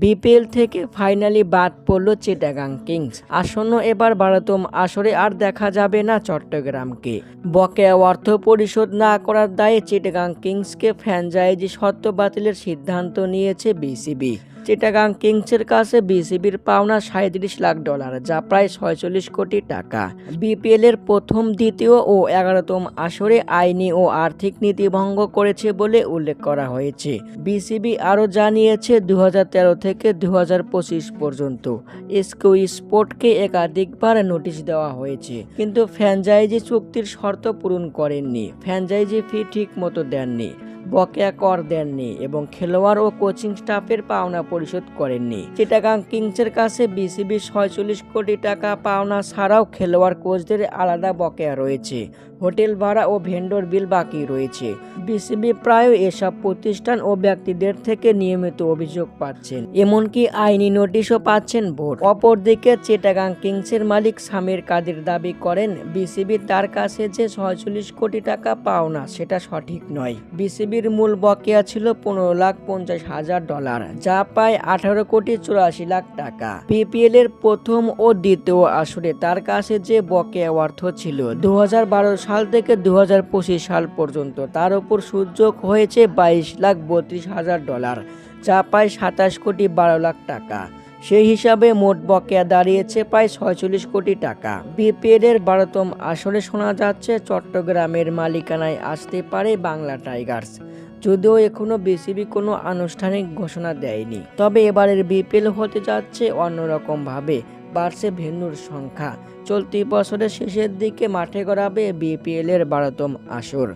BPL থেকে finally বাদ পড়ল চিটাগাং কিংস। আসন্ন এবার ভারতম আসরে আর দেখা যাবে না চট্টগ্রামকে। বকেয়া অর্থ পরিশোধ না করার দায়ে চিটাগাং কিংসকে ফ্র্যাঞ্চাইজি সত্য বাতিলের সিদ্ধান্ত নিয়েছে বিসিবি। চিটাগাং কিংসের কাছে বিসিবির পাওনা সাঁত্রিশ লাখ ডলার, যা প্রায় ছয়চল্লিশ কোটি টাকা। বিপিএল এর প্রথম, দ্বিতীয় ও এগারোতম আসরে আইনি ও আর্থিক নীতি ভঙ্গ করেছে বলে উল্লেখ করা হয়েছে। বিসিবি আরও জানিয়েছে দু হাজার তেরো থেকে দু হাজার পঁচিশ পর্যন্ত স্কুই স্পোর্টকে একাধিকবার নোটিশ দেওয়া হয়েছে, কিন্তু ফ্র্যাঞ্চাইজি চুক্তির শর্ত পূরণ করেননি। ফ্র্যাঞ্চাইজি ফি ঠিক মতো দেননি। বকেয়া কর দেননি এবং খেলোয়াড় ও কোচিং স্টাফের পাওনা পরিশোধ করেননি। চিটাগাং কিংসের কাছে বিসিবি ছয়চল্লিশ কোটি টাকা পাওনা ছাড়াও খেলোয়াড় কোচদের আলাদা বকেয়া রয়েছে। হোটেল ভাড়া ও ভেন্ডর বিল বাকি রয়েছে। বিসিবি প্রায় এসব প্রতিষ্ঠান ও ব্যক্তিদের থেকে নিয়মিত অভিযোগ পাচ্ছেন। এমনকি আইনি নোটিশও পাচ্ছেন বোর্ড। অপরদিকে চিটাগাং কিংসের মালিক সামির কাদের দাবি করেন, বিসিবি তার কাছে যে ছয়চল্লিশ কোটি টাকা পাওনা সেটা সঠিক নয়। বিসিবির মূল বকেয়া ছিল পনেরো লাখ পঞ্চাশ হাজার ডলার, যা প্রায় আঠারো কোটি চুরাশি লাখ টাকা। বিপিএল এর প্রথম ও দ্বিতীয় আসরে তার কাছে যে বকেয়া অর্থ ছিল, দু হাজার বারো সাল থেকে দু হাজার পঁচিশ সাল পর্যন্ত। তার উপর সুযোগ হয়েছে বাইশ লাখ বত্রিশ হাজার ডলার, যা প্রায় সাতাশ কোটি বারো লাখ টাকা। সেই হিসাবে মোট বকেয়া দাঁড়িয়েছে প্রায় ছয়চল্লিশ কোটি টাকা। বিপিএল এর বারোতম আসরে শোনা যাচ্ছে, চট্টগ্রামের মালিকানায় আসতে পারে বাংলা টাইগার্স। যদিও এখনও বিসিবি কোনো আনুষ্ঠানিক ঘোষণা দেয়নি। তবে এবারের বিপিএল হতে যাচ্ছে অন্যরকম ভাবে বাড়ছে ভেন্যুর সংখ্যা। চলতি বছরের শেষের দিকে মাঠে গড়াবে বিপিএলের বারোতম আসর।